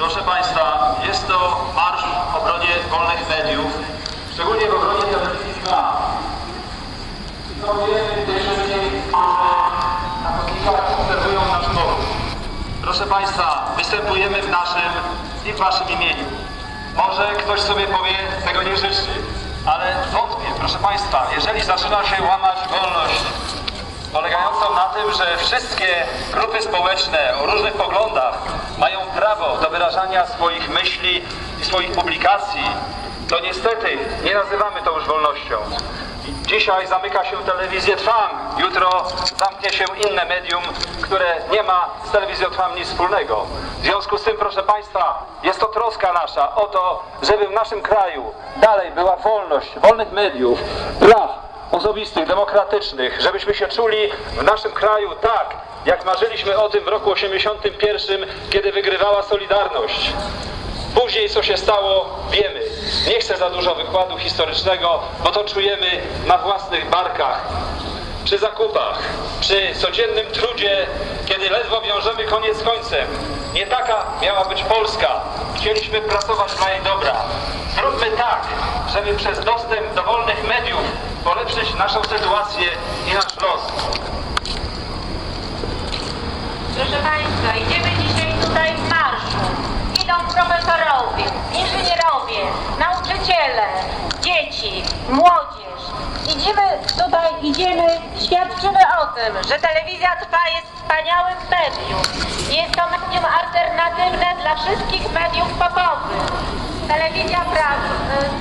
Proszę Państwa, jest to marsz w obronie wolnych mediów, szczególnie w obronie telewizji Trwam. Dziękujemy tych wszystkich, którzy na obserwują nasz forum. Proszę Państwa, występujemy w naszym i w Waszym imieniu. Może ktoś sobie powie, tego nie życzy, ale wątpię, proszę Państwa, jeżeli zaczyna się łamać wolność polegającą na tym, że wszystkie grupy społeczne o różnych poglądach wyrażania swoich myśli i swoich publikacji, to niestety nie nazywamy to już wolnością. Dzisiaj zamyka się telewizję Trwam, jutro zamknie się inne medium, które nie ma z telewizją Trwam nic wspólnego. W związku z tym, proszę Państwa, jest to troska nasza o to, żeby w naszym kraju dalej była wolność wolnych mediów, praw osobistych, demokratycznych, żebyśmy się czuli w naszym kraju tak, jak marzyliśmy o tym w roku 81, kiedy wygrywała Solidarność. Później co się stało, wiemy. Nie chcę za dużo wykładu historycznego, bo to czujemy na własnych barkach. Przy zakupach, przy codziennym trudzie, kiedy ledwo wiążemy koniec z końcem. Nie taka miała być Polska. Chcieliśmy pracować dla jej dobra. Zróbmy tak, żeby przez dostęp do wolnych mediów polepszyć naszą sytuację i nasz los. Proszę Państwa, idziemy dzisiaj tutaj w marszu. Idą profesorowie, inżynierowie, nauczyciele, dzieci, młodzież. Idziemy tutaj, idziemy, świadczymy o tym, że telewizja Trwa jest wspaniałym medium. Jest to medium alternatywne dla wszystkich mediów popowych. Telewizja Praw, y, tele-